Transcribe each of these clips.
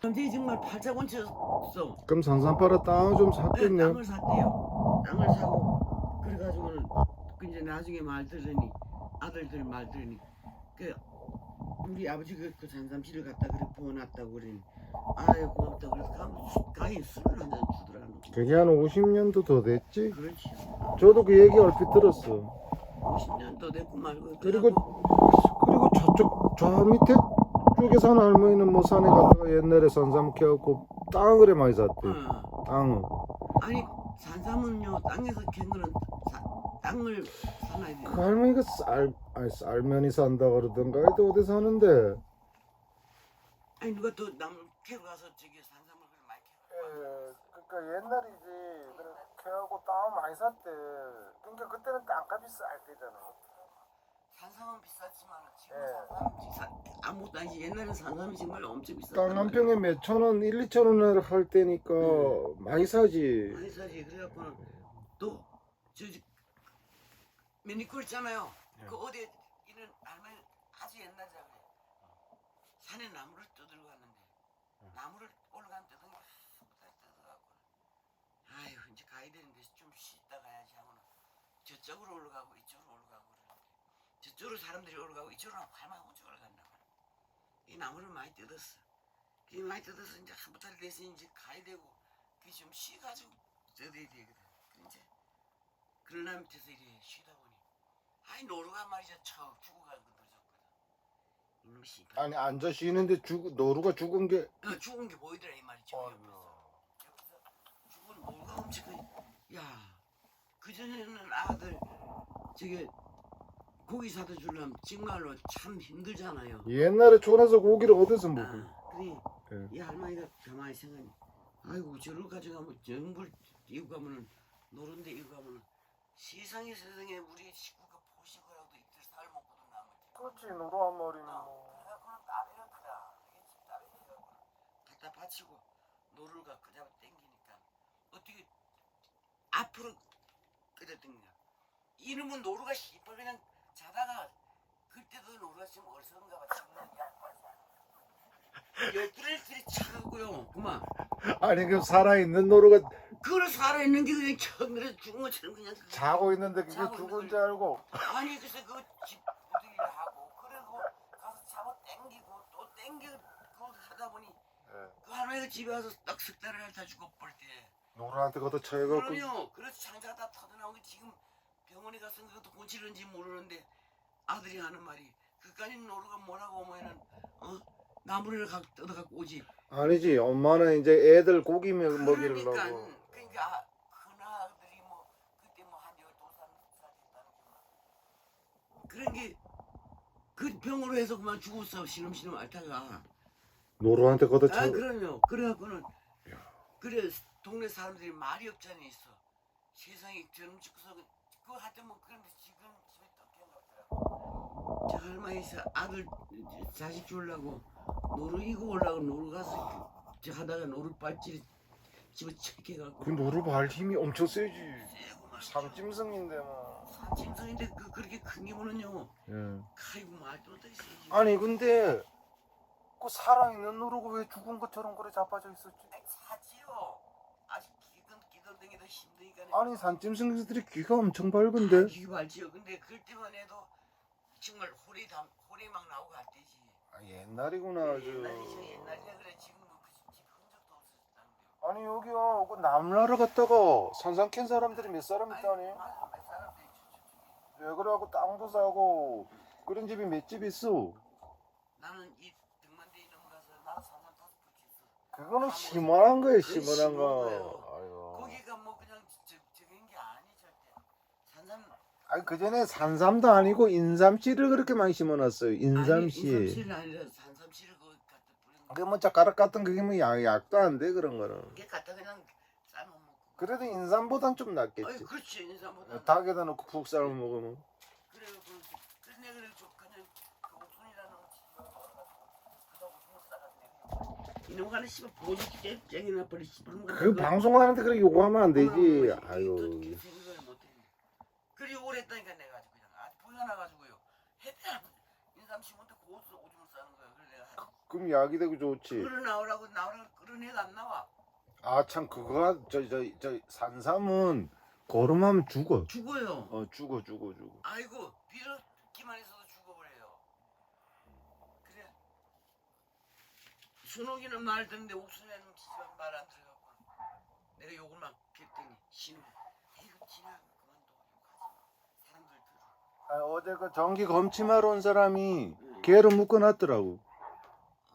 근데 정말 팔자 얹혔어. 그럼 산삼파라 땅을 좀 네, 샀겠네. 땅을 샀대요. 땅을 사고 그래가지고는 그 이제 나중에 말 들으니 아들들 말 들으니 그 우리 아버지가 그 산삼씨를 갖다 그래 부어놨다고 그러니 아유 고맙다 그래서 가면 수- 가히 술을 한잔 주더라는 거. 그게 한 50년도 더 됐지. 그렇지. 저도 그 얘기 얼핏 들었어. 50년 더 됐고 말고 그리고 그리고 저쪽 저 밑에 쪽에 사는 할머니는 뭐 산에 갔다가 옛날에 산삼 캐갖고 땅을 많이 샀대. 어. 땅을. 아니 산삼은요 땅에서 캔 거는 사- 땅을 사놔야 돼. 그 할머니가 쌀 아니 쌀면이 산다 그러던가 하여튼 어디 사는데. 아니 누가 또 나무 캐고 가서 저기 산삼을 그래 많이 캐고. 예, 그러니까 옛날이지. 그래 캐하고 땅을 많이 샀대. 그러니까 그때는 땅값이 쌀 때잖아. 산삼은 비쌌지만 지금 예. 산삼 비싸 아무것도 아니지 옛날엔 산삼이 정말 엄청 비쌌단 땅 한. 평에 몇 천 원, 1, 2천 원을 할 때니까 많이 사지. 많이 사지 그래갖고는 또 저기 매니큐어 있잖아요 예. 그 어디에 있는 할머니 아주 옛날이라 그래 산에 나무를 뜯으러 갔는데 예. 나무를 올라가는 뜯은 게 후딱 뜯어갖고 아유 이제 가야 되는데 좀 쉬다 가야지 하고는 저쪽으로 올라가고 이쪽으로 올라가고 그러는데 저쪽으로 사람들이 올라가고 이쪽으로 할머니 우측으로 간다고 이 나무를 많이 뜯었어. 이 많이 뜯어서 이제 한 보따리 내서 이제 가야 되고 그게 좀 쉬가지고 뜯어야 되거든. 그 이제 그러나 밑에서 이래 쉬다 보니 아이 노루가 말이야 척 죽어가는 거 들었거든. 이놈 씨발. 아니 앉아 쉬는데 죽 노루가 죽은 게 어, 죽은 게 보이더라 이 아이고. 옆에서. 옆에서 죽은 노루가 엄청 큰- 야 그 전에는 아들 저기 고기 사다 주려면 정말로 참 힘들잖아요. 옛날에 촌에서 고기를 어디서 먹어? 아, 그래. 예. 이 할머니가 가만히 생각해. 아이고 저를 가져가면 전부를 이고 가면은 노른데 이고 가면은 세상에 세상에 우리 식구가 포식이라도 이틀 살 먹고도 남을 테 그렇지 노루 한 마리는 어, 그래갖고는 나비가 크다 이게 집 나비 해갖고 갖다 바치고 노루가 그자고 땡기니까 어떻게 앞으로 끄덕등냐 이놈은 노루가 씨발 그냥 자다가 그때도 노루가 좀 얼썩은가 봐 지금 옆구리를 들이차고요. 그만. 아니 그 살아있는 노루가 그걸 살아있는 게 그냥 천그래 죽은 것처럼 그냥. 자고 있는데 그게 자고 죽은 있는 줄 알고. 아니 글쎄 그집 부들기를 하고 그리고 가서 잡아 땡기고 또 땡기고 그거 하다 보니 그 할머니가 집에 와서 딱 석달을 핥아 죽어버릴 때. 노루한테 걷어 쳐갖고 그럼요. 그래서 장자가 다 터져나온 게 지금 병원에 가서 그것도 고치는지 모르는데 아들이 하는 말이 그까지 노루가 뭐라고 오면은 어 나무를 가 뜯어갖고 오지? 아니지. 엄마는 이제 애들 고기 먹- 그러니까 먹이려고 그러니까 아, 큰 아들이 뭐 그때 뭐한 열두 살 살했다는 그런 게 그 병으로 해서 그만 죽었어 시름시름 앓다가. 노루한테 걷어 쳐아 그럼요. 그래갖고는 그래 동네 사람들이 말이 없잖아 있어. 세상에 저놈 죽어서 그거 하여튼 뭐 그런데 지금 집에 떡해놨더라고. 저 할머니서 아들 자식 주려고 노루 이고 올라고 노루 가서 저 하다가 노루 빨찌리 집에 척해갖고. 그 노루 발 힘이 엄청 세지. 삼짐승인데 뭐. 삼침성인데 그 그렇게 큰 게뭐는요. 예. 아이고 말도 세지? 아니 근데 그 살아있는 노루가 왜 죽은 것처럼 그래 자빠져 있었지? 사지요. 아직 기근 기들댕이도 힘드니까 아니 산짐승들이 귀가 엄청 밝은데. 기가 발지요. 근데 그럴 때만 해도 정말 홀이 담 홀이 막 나오고 아, 옛날이구나 옛날이죠 아주 옛날이라 그래? 지금 뭐그집 흔적도 없었다는데요. 아니 여기요. 그 남나라 갔다가 산삼 캔 사람들이 몇 사람 있다니? 맞아 몇 사람들이 저쪽에 왜 그래갖고 땅도 사고 그런 집이 몇 집 있어? 나는 이 등만대에 넘어가서 나도 산삼 다섯 붙였어. 그거는 시원한 거예요 시원한 거. 아이고. 거기가 뭐 그냥 저, 저긴 게 아니 절대 산삼 아니 그 전에 산삼도 아니고 인삼씨를 그렇게 많이 심어놨어요. 아니, 인삼씨. 인삼씨는 아니라 산삼씨를 그 갖다 뿌리는 거 그게 뭐 젓가락 같은 그게 뭐 약, 약도 안 돼 그런 거는. 그게 갖다 그냥 삶아 먹고. 그래도 인삼보단 좀 낫겠지. 그렇지 인삼보다. 닭에다 넣고 푹 삶아 먹으면. 그래요 그 내가 그래 저 그냥 그 옥순이라는 싸가지고 이놈 가는 씨발 보지 쨍이나 버리 씨발 그 방송하는데 그렇게 요구하면 안 되지. 어, 아유 했다니까 내가 아주 그냥 아주 보여나가지고요 햇빛 인삼 심은데 고수 오줌을 싸는 거야 그래 내가 그럼 약이 되고 좋지. 끌어 나오라고 나오라고 끌어내가 안 나와. 아 참 그거가 저저 저 산삼은 거름하면 죽어. 죽어요. 어 죽어 죽어 죽어. 아이고 빌었기만 해서도 죽어버려요. 그래. 순옥이는 말 듣는데 옥순에는 기가 말안 들어갖고 내가 욕을 막 했더니 신우 이거 지나 그만둬 욕하지 마. 사람들 들어. 아, 어제 그 전기 검침하러 온 사람이 개를 묶어놨더라고.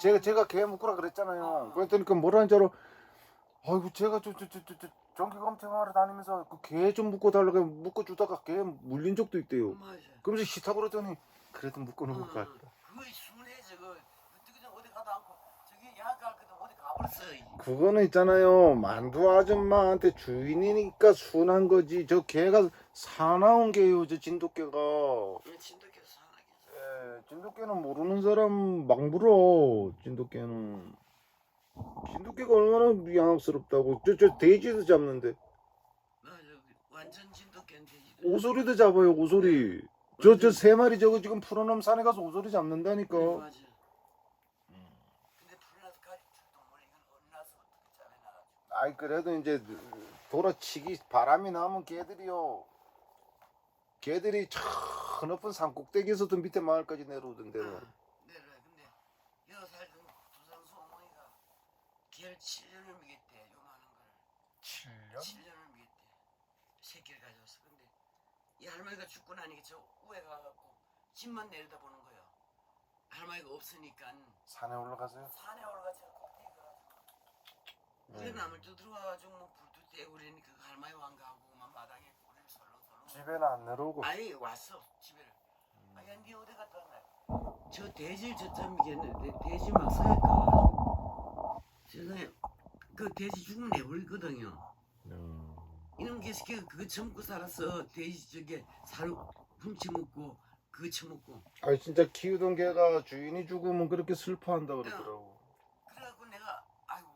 제가 제가 개 묶으라 그랬잖아요. 그랬더니 그 뭐라는 줄 알아? 아이고 제가 저 저 저저 전기 검침하러 다니면서 그 개 좀 묶어 달라고 묶어 주다가 개 물린 적도 있대요. 맞아. 그러면서 싫다 그러더니 그래도 묶어놓은 것 어, 같다. 그거 순해 저거. 그때 그냥 어디 가도 않고 저기 야간 갈거든 어디 가버렸어. 그거는 있잖아요. 만두 아줌마한테 주인이니까 순한 거지. 저 개가 사나운 개요. 저 진돗개가. 진돗개도 사나게. 예, 진돗개는 모르는 사람 막 물어. 진돗개는. 진돗개가 얼마나 양악스럽다고. 저, 저 돼지도 잡는데. 맞아. 완전 진돗개는 돼지. 오소리도 잡아요, 오소리. 저, 저 세 마리 저거 지금 풀어놓으면 산에 가서 오소리 잡는다니까. 맞아. 어떻게 짜내나가지고. 아이, 그래도 이제 돌아치기 바람이 나면 개들이요. 개들이 저 높은 산 꼭대기에서도 밑에 마을까지 내려오던데. 뭐. 내려. 근데 여기 살던 조상수 어머니가 개를 7년을 미겠대. 요만한 걸. 7년? 7년을 미겠대. 새끼를 가져왔어. 근데 이 할머니가 죽고 나니까 저 우에 가갖고 집만 내려다보는 거예요. 할머니가 없으니까 산에 올라가세요? 산에 올라가서 꼭대기 가가지고 우리 나물 또 들어와가지고 뭐 불도 떼고 그러니까 그 할머니 왕가하고 막 마당에 고리를 설렁설렁 집에는 안 내려오고. 아니 왔어 집에 아야 니 어디 갔다 왔나? 저 돼지를 저참이겠는데 돼지 막 사니까 세상에 그 돼지 죽으면 내버리거든요. 음. 이놈 개새끼가 그거 처먹고 살았어. 돼지 저게 살 훔치 먹고 그거 처먹고. 아 진짜 키우던 개가 주인이 죽으면 그렇게 슬퍼한다 그러더라고 내가 아이고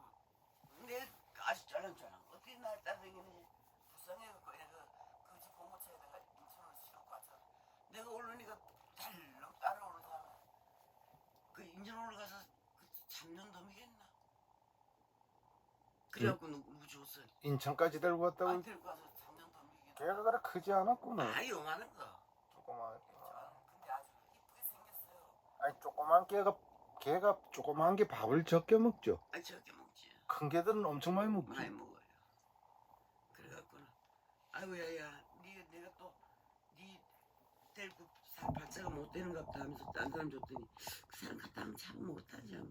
내 아주 쩔렁쩔렁 어떻게 날 따라다니는지 불쌍해갖고 내가 그집 공모차에다가 인천으로 싣고 가서 내가 오르니까 달렁 따라오는 사람 그 인천 올라가서 그 3년 덤이겠나 그래갖고 누구 줬어 인천까지 데리고 아 갔다고. 데리고 가서 3년 덤이겠나 개가 그래 크지 않았구나. 아 요만한 거 조그맣구나. 근데 아주 이쁘게 생겼어요 아니 조그만 개가 개가 조그만 게 밥을 적게 먹죠. 아 저렇게 먹지 큰 개들은 엄청 많이 먹지. 많이 먹어요. 그래갖고는 아이고 야야 니 내가 또니 데리고 살 발자가 못 되는 것 같다 하면서 딴 사람 줬더니 그 사람 갖다 하면 참 못하지 아마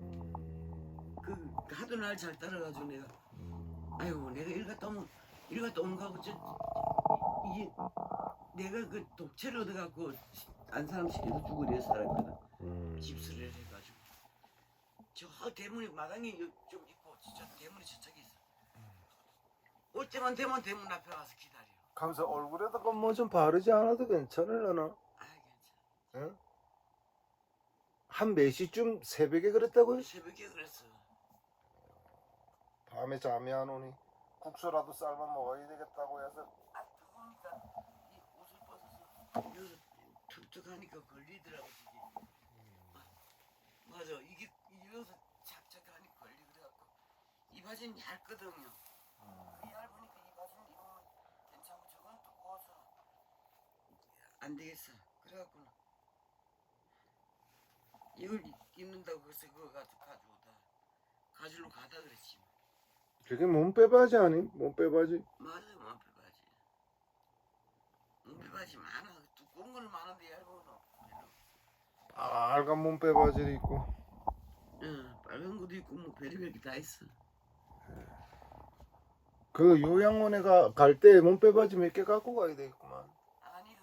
음. 그 하도 날 잘 따라가지고 내가 음. 아이고 내가 일 갔다 오면 일 갔다 오는 거하고 저 이게 내가 그 독채를 얻어갖고 안 사람 시켜서 주고 이래 살았거든 음. 집수를 해가지고 저 대문이 마당에 요- 좀 있고 진짜 대문이 저쪽에 있어 올 때만 되면 대문 앞에 와서 기다려 가면서 얼굴에다가 뭐 좀 바르지 않아도 괜찮을라나? 아 괜찮아 응? 한몇 시쯤 새벽에 그랬다고요? 새벽에 그랬어 밤에 잠이 안 오니 국수라도 삶아 먹어야 되겠다고 해서 아 뜨거우니까 이 옷을 벗어서 여기서 툭툭하니까 걸리더라고 이게. 아, 맞아. 이게 이 여기서 착착하니 걸리더라고. 이 바지는 얇거든요. 이 얇으니까 이 바지는 입으면 괜찮고 저건 두꺼워서 안 되겠어. 그래갖고 이걸 입- 입는다고 그래서 그거 가지고 가져오다 가지러 가다 그랬지. 그게 몸빼바지 아니? 몸빼바지? 맞아 몸빼 바지. 몸빼 바지 많아. 두꺼운 거는 많은데 얇은 별로 빨간 몸빼바지도 있고. 응 빨간 것도 있고 뭐 별의별 게다 있어. 그 요양원에 갈 때 몸빼바지 몇 개 갖고 가야 되겠구만. 아니요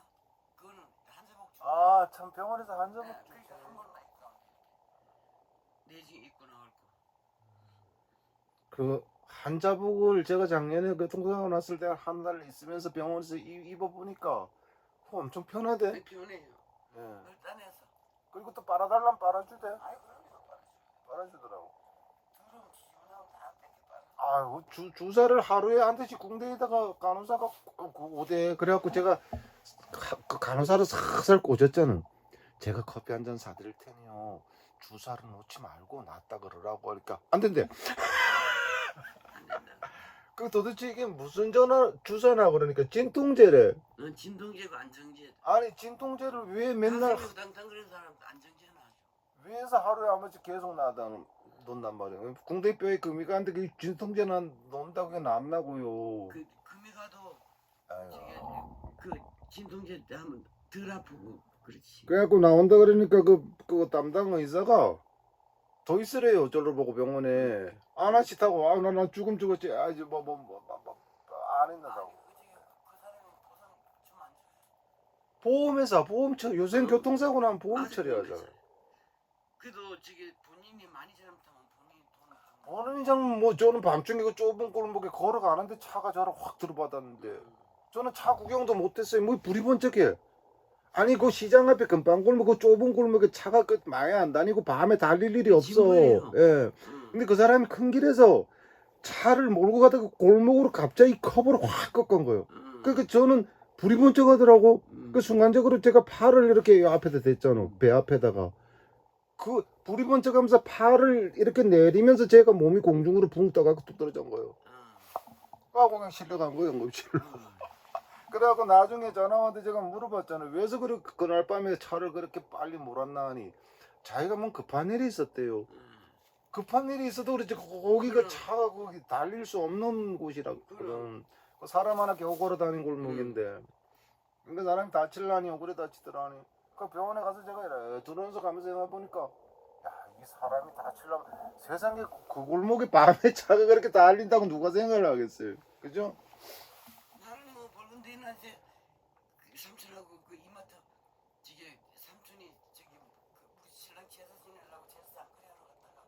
그거는 한자복 주아참 병원에서 네, 한자복 그러니까 한 번만 입고 나오면 돼. 내지 입고 나올 거. 그 한자복을 제가 작년에 교통사고 났을 때 한 달 있으면서 병원에서 입- 입어보니까 그거 엄청 편하대. 아니 편해요. 예. 널따내서. 그리고 또 빨아달라면 빨아주대. 아이 그럼요 빨리 빨아주더라고. 두름 지문하고 다 뺏겨 빨아 아유 주, 주사를 하루에 한 대씩 궁대에다가 간호사가 그- 그 오대. 그래갖고 제가 가- 그 간호사를 살살 꽂았잖아. 제가 커피 한 잔 사드릴 테니요 주사를 놓지 말고 놨다 그러라고 하니까 안 된대. 안. 그 도대체 이게 무슨 전화 주사나 그러니까 진통제래. 넌 진동제고 안정제. 아니 진통제를 왜 맨날 가슴이 당당거리는 사람 안정제는 하죠. 위에서 하루에 한 번씩 계속 나다 논단 말이에요. 궁대뼈에 금이 가는데 그 진통제는 논다고 그게 남나고요. 그 금이 가도 아유. 저게 그 진동제 때 하면 덜 아프고 그렇지. 그래갖고 나온다 그러니까 그, 그 담당 의사가 더 있으래요. 저를 보고 병원에 하나씩 하고 아, 나, 나 죽음 죽었지. 아, 이제 뭐, 뭐, 뭐, 뭐, 뭐, 안 했는다고. 그저께 그. 보험회사, 보험처, 요새는 어. 교통사고 나면 보험 처리하잖아. 보험회사. 그래도 저게 본인이 많이 잘못하면 본인이 돈을 어느 이상 뭐 저는 밤중에 그 좁은 골목에 걸어가는데 차가 저를 확 들어받았는데 저는 차 구경도 못했어요. 뭐 불이 번쩍해. 아니 그 시장 앞에 금방 골목 그 좁은 골목에 차가 그 많이 안 다니고 밤에 달릴 일이 없어. 진부예요. 예. 응. 근데 그 사람이 큰 길에서 차를 몰고 가다가 골목으로 갑자기 커브를 확 꺾은 거예요. 응. 그러니까 저는 불이 번쩍 하더라고. 응. 그 순간적으로 제가 팔을 이렇게 앞에다 댔잖아. 배 앞에다가. 그 불이 번쩍하면서 팔을 이렇게 내리면서 제가 몸이 공중으로 붕 떠가고 뚝 떨어진 거예요. 응. 하고 그냥 실려간 거예요, 응급실로. 응. 그래갖고 나중에 전화 왔는데 제가 물어봤잖아요. 왜서 그렇게 그날 밤에 차를 그렇게 빨리 몰았나 하니 자기가 뭐 급한 일이 있었대요. 응. 급한 일이 있어도 그렇지 거기가. 차가 거기 달릴 수 없는 곳이라거든. 그럼. 그 사람 하나 겨우 걸어 다니는 골목인데. 그러니까 사람이 다칠라니 억울해 다치더라니. 그 병원에 가서 제가 이래 들어오면서 가면서 생각해 보니까 야이 사람이 다치려면 세상에 그 골목에 밤에 차가 그렇게 달린다고 누가 생각을 하겠어요. 그죠? 대인한테 그 삼촌하고 그 이마트 저게 삼촌이 저기 그 우리 신랑 제사 지내려고 제사 안 그래하러 갔다가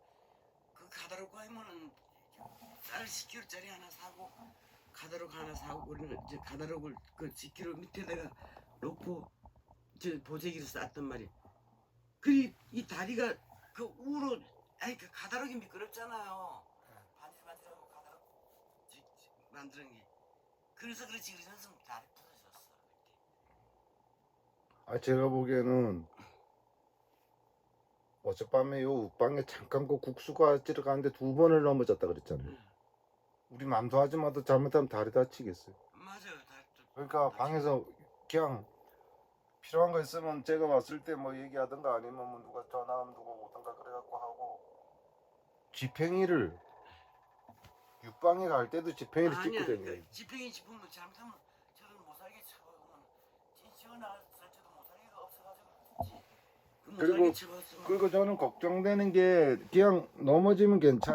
그 가다로고 하면은 쌀 10kg짜리 하나 사고 가다로그 하나 사고 우리는 이제 가다로그를 그 10kg 밑에다가 놓고 저 보재기를 쌌단 말이야. 그이 이 다리가 그 우로 아니 그 가다로기 미끄럽잖아요. 반질반질하고 가다로 만드는 게. 그래서 그렇지 그래서 다리 부러졌어. 아 제가 보기에는 어젯밤에 요 욱방에 잠깐 그 국수가 찌러 가는데 두 번을 넘어졌다 그랬잖아요. 응. 우리 맘도 하지마도 잘못하면 다리 다치겠어요. 맞아요. 그러니까 방에서 그냥 필요한 거 있으면 제가 왔을 때 뭐 얘기하든가 아니면 뭐 누가 전화하면 누가 오든가 그래갖고 하고 집행이를 육방에 갈 때도 집행이를 아니야. 찍고 다녀요. 그 지팽이 짚으면 잘못하면 저는 못 살게 쳐박으면 지원할 때도 못 살기가 없어가지고 그리고- 못 살게 쳐박았으면 그리고 저는 걱정되는 게 그냥 넘어지면 괜찮아.